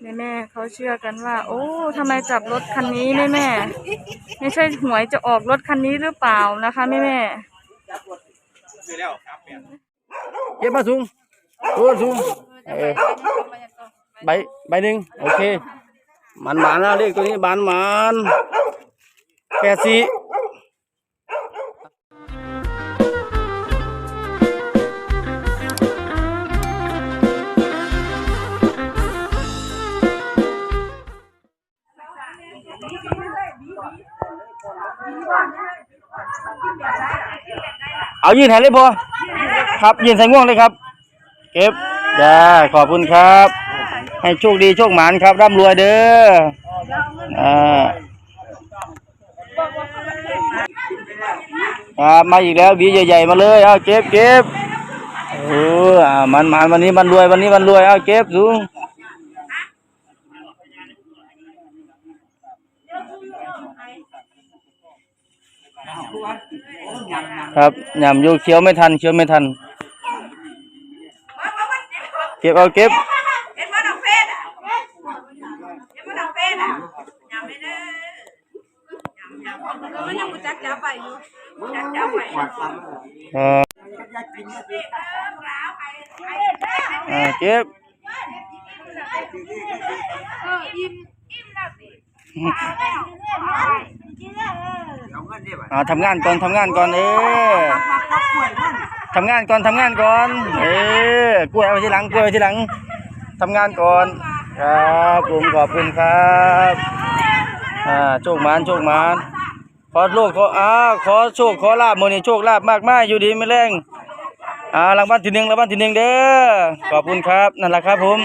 แม่แม่เขาเชื่อกันว่า โอ้ทำไมจับรถคันนี้แม่แม่ไม่ใช่หวยจะออกรถคันนี้หรือเปล่านะคะแม่แม่เก็บมาสูงสูงสูงใบใบหนึ่งโอเคมันหมานนะเลขตัวนี้บานหมานแปดสี่ เอายืนแทนเลยพอครับยืนใส่ง่วงเลยครับ เก็บจ้าขอบคุณครับ ให้โชคดีโชคหมานครับร่ำรวยเด้ออ่าครับมาอีกแล้ววีใหญ่ๆมาเลยเอาเก็บเก็บเออมันมันวันนี้มันรวยวันนี้มันรวยเอาเก็บสูง ครับหยำอยู่เคี้ยวไม่ทันเคี้ยวไม่ทัน เก็บเอาเก็บเห็นว่าดอกเฟสอะเห็นว่าดอกเพชรอะยำไม่ได้ยำยำแล้วมันยังมุจักจ้าไปอยู่จักจ้าไปเออเก็บอิ่มอิ่มแล้วสิ อ่าทำงานก่อนทำงานก่อนเออทำงานก่อนทำงานก่อน เออกล้วยเอาไว้ทีหลังกล้วยเอาไว้ทีหลังทำงานก่อน ครับผมขอบคุณครับอ่าโชคหมานโชคหมานขอโลกขออ้าขอโชคขอลาบมื้อนี้โชคลาบมากมายอยู่ดีไม่แรงอ่ารางวัลที่หนึ่งรางวัลที่หนึ่งเด้อขอบคุณครับนั่นแหละครับผม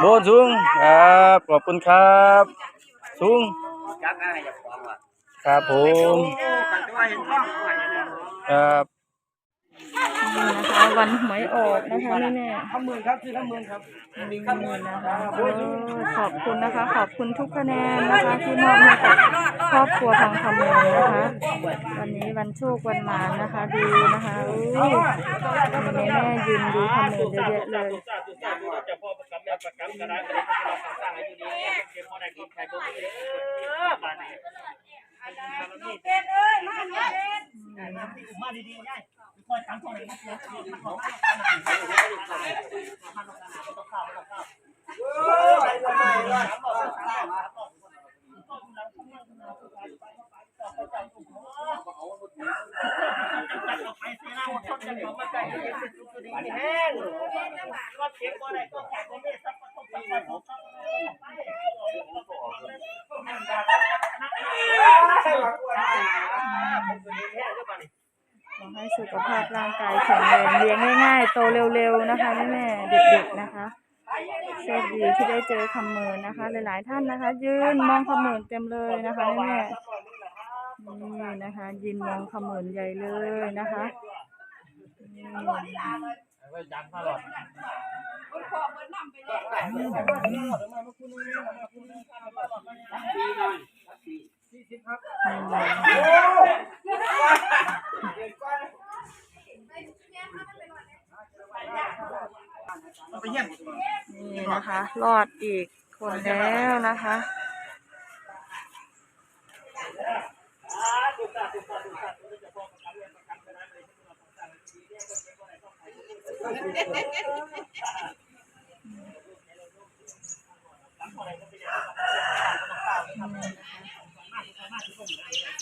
โบนสูงครับขอบคุณครับสูง ครับผมครับนี่นะคะวันหวยออกนะคะแม่แม่ทำหมื่นครับคือทำหมื่นครับนี่นะคะเออขอบคุณนะคะ ขอบคุณทุกคะแนนนะคะที่มอบให้กับครอบครัวทางคำเมืองนะคะ วันนี้วันโชควันหมานนะคะดูนะคะอู้แม่แม่ยืนดูคำเมืองเยอะแยะเลย เพชรเอ้ยมาเพชรข ให้สุขภาพร่างกายแข็งแรงเลี้ยงง่ายๆ โตเร็วๆนะคะแม่ๆเด็กๆนะคะโชคดีที่ได้เจอคำเมินนะคะ หลายๆท่านนะคะ ยืนมองคำเมินเต็มเลยนะคะแม่ๆนี่นะคะยืนมองคำเมินใหญ่เลยนะคะนี่นี่นะคะ รอดอีกคนแล้วนะคะ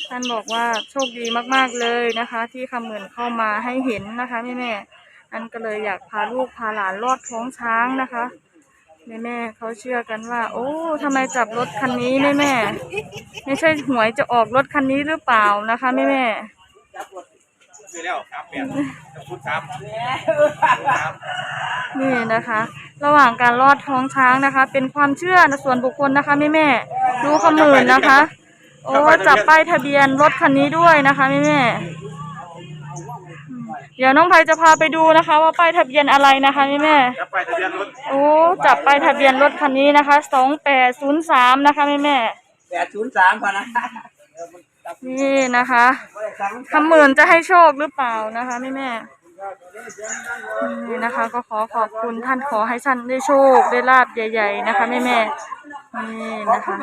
ท่านบอกว่าโชคดีมาก ๆ เลยนะคะ ที่คำเหมือนเข้ามาให้เห็นนะคะแม่แม่อันก็เลยอยากพาลูกพาหลานลอดท้องช้างนะคะ แม่แม่เขาเชื่อกันว่า โอ้ทำไมจับรถคันนี้แม่แม่ไม่ใช่หวยจะออกรถคันนี้หรือเปล่านะคะแม่แม่ซื้อแล้วครับเปลี่ยนชุดครับๆนี่นะคะ ระหว่างการลอดท้องช้างนะคะ เป็นความเชื่อส่วนบุคคลนะคะแม่แม่ดูคำเหมือนนะคะ โอ้จับป้ายทะเบียนรถคันนี้ด้วยนะคะแม่แม่ เดี๋ยวน้องไพจะพาไปดูนะคะ ว่าป้ายทะเบียนอะไรนะคะแม่แม่จะไปทะเบียนรถโอ้จับป้ายทะเบียนรถคันนี้นะคะสองแปดศูนย์สามนะคะแม่แม่แปดศูนย์สามก่อนนะนี่นะคะคำหมื่นจะให้โชคหรือเปล่านะคะแม่แม่แนี่นะคะก็ขอขอบคุณท่านขอให้ท่านได้โชคได้ลาบใหญ่ ๆ นะคะแม่แม่ๆนี่นะคะ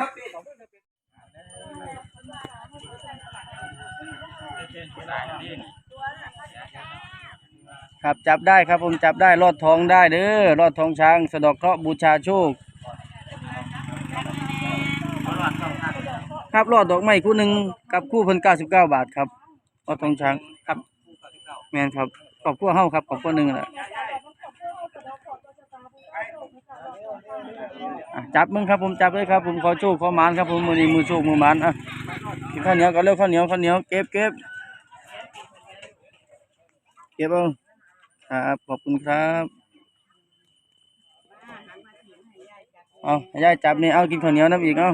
ครับจับได้ครับผมจับได้รอดทองได้เด้อรอดทองช้าง สะดอกเคราะห์บูชาโชค ครับรอดดอกไม้คู่หนึ่งกับคู่พิ่นเก้าสิบเก้าบาทครับรอดทองช้างครับแมนครับขอบคู่เฮ้าครับขอบคู่หนึ่งแหละอะจับมึงครับผมจับเลยครับผมขอโชคขอหมานครับผมมือนี้มือโชคมือหมานอะกินข้าวเหนียวก็เร็วข้าวเหนียวข้าวเหนียวเก็บเก็บเก็บเอา ครับขอบคุณครับเอาให้ยายจับนี่เอากินข้าวเหนียวน้ำอีกเอา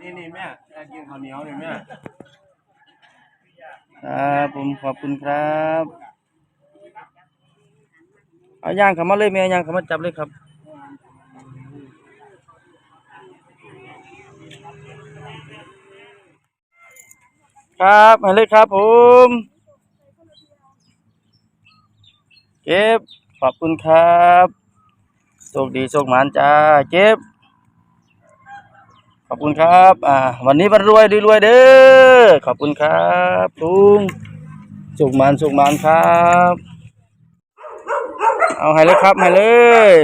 นี่นี่แม่อยากกินข้าวเหนียวนี่แม่ครับผมขอบคุณครับเอาย่างเข้ามาเลยแม่ย่างเข้ามาจับเลยครับครับมาเลยครับผม เก็บขอบคุณครับโชคดีโชคหมานจ้าเก็บขอบคุณครับอ่าวันนี้วันรวยดีรวยเด้อขอบคุณครับลุงสุกมันสุกมันครับ เอาให้เลยครับให้เลย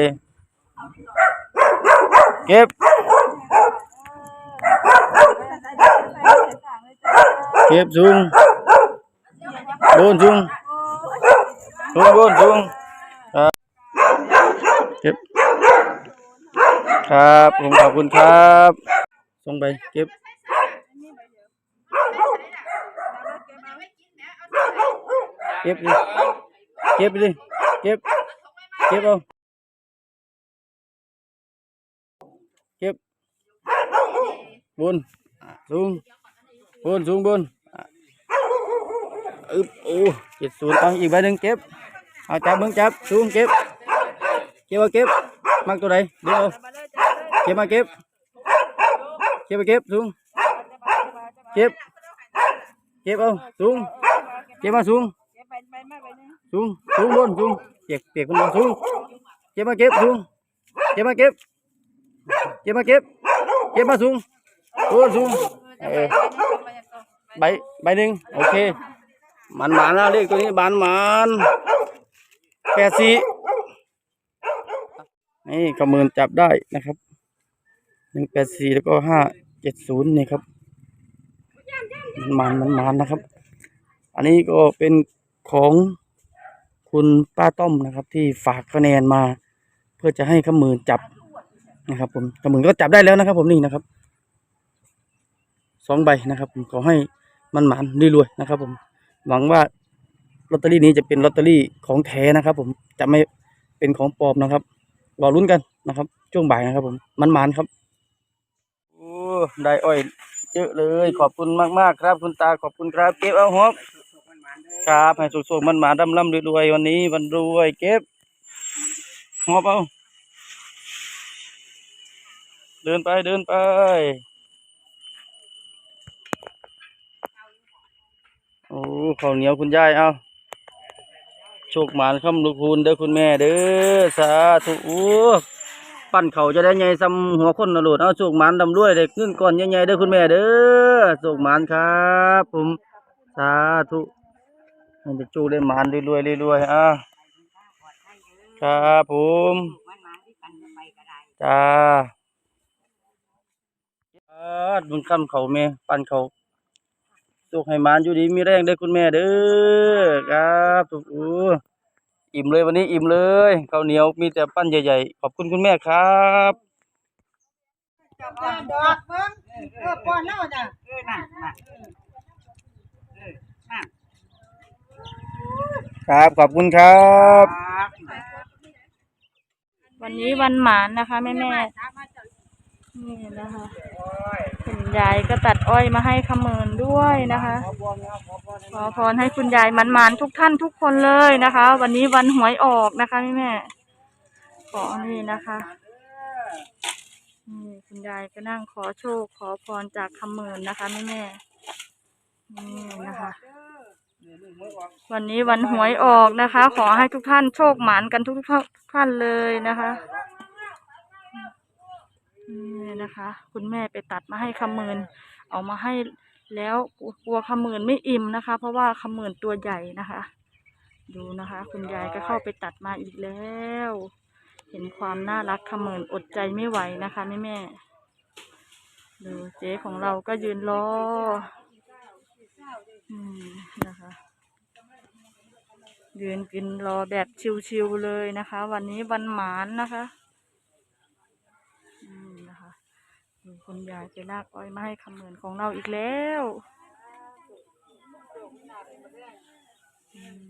เก็บ เก็บซุงโดนซุง ซุงโดนซุงครับเก็บครับผมขอบคุณครับส่งไปเก็บเก็บดิเก็บดิเก็บเก็บเอาเก็บบนสูงบนสูงบน อึบโอ้เจ็ดศูนย์เอาอีกใบหนึ่งเก็บเอาจับมึงจับสูงเก็บเก็บเอาเก็บมักตัวไหนเดี๋ยวเก็บมาเก็บเก็บมาเก็บสูงเก็บเก็บเอาสูงเก็บมาสูงสูงสูงบนสูงเปียกเปียกบนสูงเก็บมาเก็บสูงเก็บมาเก็บเก็บมาเก็บเก็บมาสูงสูงสูงเออใบใบหนึ่งโอเค มันหมานแล้วเลขตัวนี้บานหมานแปดสี่นี่ขมืนจับได้นะครับหนึ่งแปดสี่แล้วก็ห้าเจ็ดศูนย์นี่ครับ มันมันมันมันนะครับ อันนี้ก็เป็นของคุณป้าต้อมนะครับ ที่ฝากคะแนนมา เพื่อจะให้ขมืนจับนะครับ ผมขมืนก็จับได้แล้วนะครับ ผมนี่นะครับสองใบนะครับ ผมขอให้มันหมันรวยๆนะครับ ผม หวังว่าลอตเตอรี่นี้จะเป็นลอตเตอรี่ของแท้นะครับ ผมจะไม่เป็นของปลอมนะครับรอลุ้นกันนะครับ ช่วงบ่ายนะครับ ผมมันมันครับโอ้ได้อ้อยเยอะเลยขอบคุณมากๆครับ คุณตาขอบคุณครับ เก็บเอาหอบครับให้สุกๆมันมาดำล่ำรวยๆวันนี้วันรวยเก็บหอบเอาเดินไปเดินไป อ้ข้าวเหนียวคุณยายเอาโชคหมานคำลูกคุณเด้อคุณแม่เด้อสาธุอู้ปั้นเขาจะได้ใหญ่ซ้ำหัวคนนะโหลดเอาโชคหมานดำรวยเด็กเงินก้อนใหญ่ๆเด้อคุณแม่เด้อโชคหมานครับผมสาธุให้ได้จูได้หมานรวยๆรวยๆอะครับผมจ้าอ่าบุญคำเขาแม่ปั้นเขา โชคให้มานอยู่ดีมีแรงเด้คุณแม่เด้อครับถูกอู้อิ่มเลยวันนี้อิ่มเลยข้าวเหนียวมีแต่ปั้นใหญ่ๆขอบคุณคุณแม่ครับดอกเบิ่งเออป้อนเล่าจ้ะเออน่ะน่ะครับขอบคุณครับวันนี้วันหมานนะคะแม่แม่นี่นะคะ ยายก็ตัดอ้อยมาให้ขมืนด้วยนะคะ ขอพรให้คุณยายมันมานทุกท่านทุกคนเลยนะคะ วันนี้วันหวยออกนะคะแม่แม่ขอนี่นะคะนี่คุณยายก็นั่งขอโชค ขอพรจากคำมืนนะคะแม่แม่นี่นะคะวันนี้วันหวยออกนะคะ ขอให้ทุกท่านโชคหมานกันทุกท่านเลยนะคะ นี่นะคะ คุณแม่ไปตัดมาให้คำมืนเอามาให้แล้วกลัวคำมืนไม่อิ่มนะคะ เพราะว่าคำมืนตัวใหญ่นะคะ ดูนะคะ คุณยายก็เข้าไปตัดมาอีกแล้ว เห็นความน่ารักคำมืนอดใจไม่ไหวนะคะแม่แม่ๆดูเจ๊ของเราก็ยืนรออืมนะคะยืนกินรอแบบชิวๆเลยนะคะ วันนี้วันหมานนะคะอืมนะคะดู คุณยายไปลากอ้อยมาให้คำเหมือนของเราอีกแล้วอืม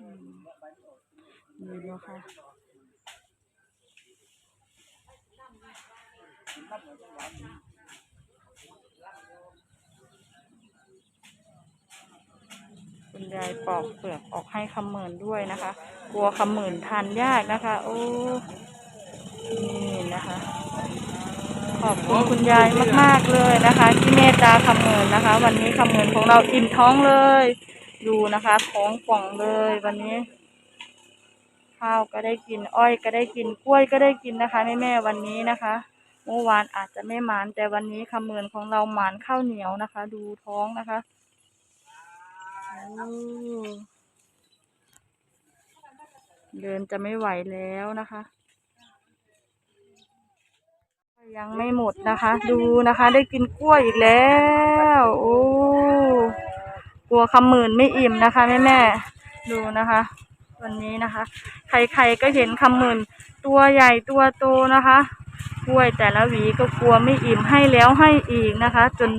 อืมนี่เนาะค่ะ คุณยายปอกเปลือกออกให้คำหมือนด้วยนะคะ กลัวคำหมือนทานยากนะคะ โอ้นี่นะคะ ขอบคุณคุณยายมากๆเลยนะคะ ที่เมตตาคำหมือนนะคะ วันนี้คำหมือนของเราอิ่มท้องเลย ดูนะคะท้องป่องเลยวันนี้ข้าวก็ได้กินอ้อยก็ได้กินกล้วยก็ได้กินนะคะแม่แม่ๆวันนี้นะคะเมื่อวานอาจจะไม่หมานแต่วันนี้คำเมือนของเราหมานข้าวเหนียวนะคะ ดูท้องนะคะ เดินจะไม่ไหวแล้วนะคะ ยังไม่หมดนะคะ ดูนะคะ ได้กินกล้วยอีกแล้ว โอ้กลัวคำหมื่นไม่อิ่มนะคะแม่แม่ดูนะคะ วันนี้นะคะ ใครๆก็เห็นคำหมื่นตัวใหญ่ตัวโตนะคะ กล้วยแต่ละหวีก็กลัวไม่อิ่มให้แล้วให้อีกนะคะ จน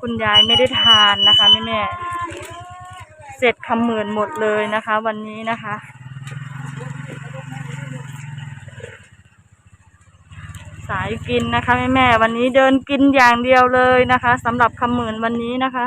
คุณยายไม่ได้ทานนะคะแม่แม่ เสร็จคำหมื่นหมดเลยนะคะ วันนี้นะคะ สายกินนะคะแม่แม่วันนี้เดินกินอย่างเดียวเลยนะคะสำหรับคำหมื่นวันนี้นะคะ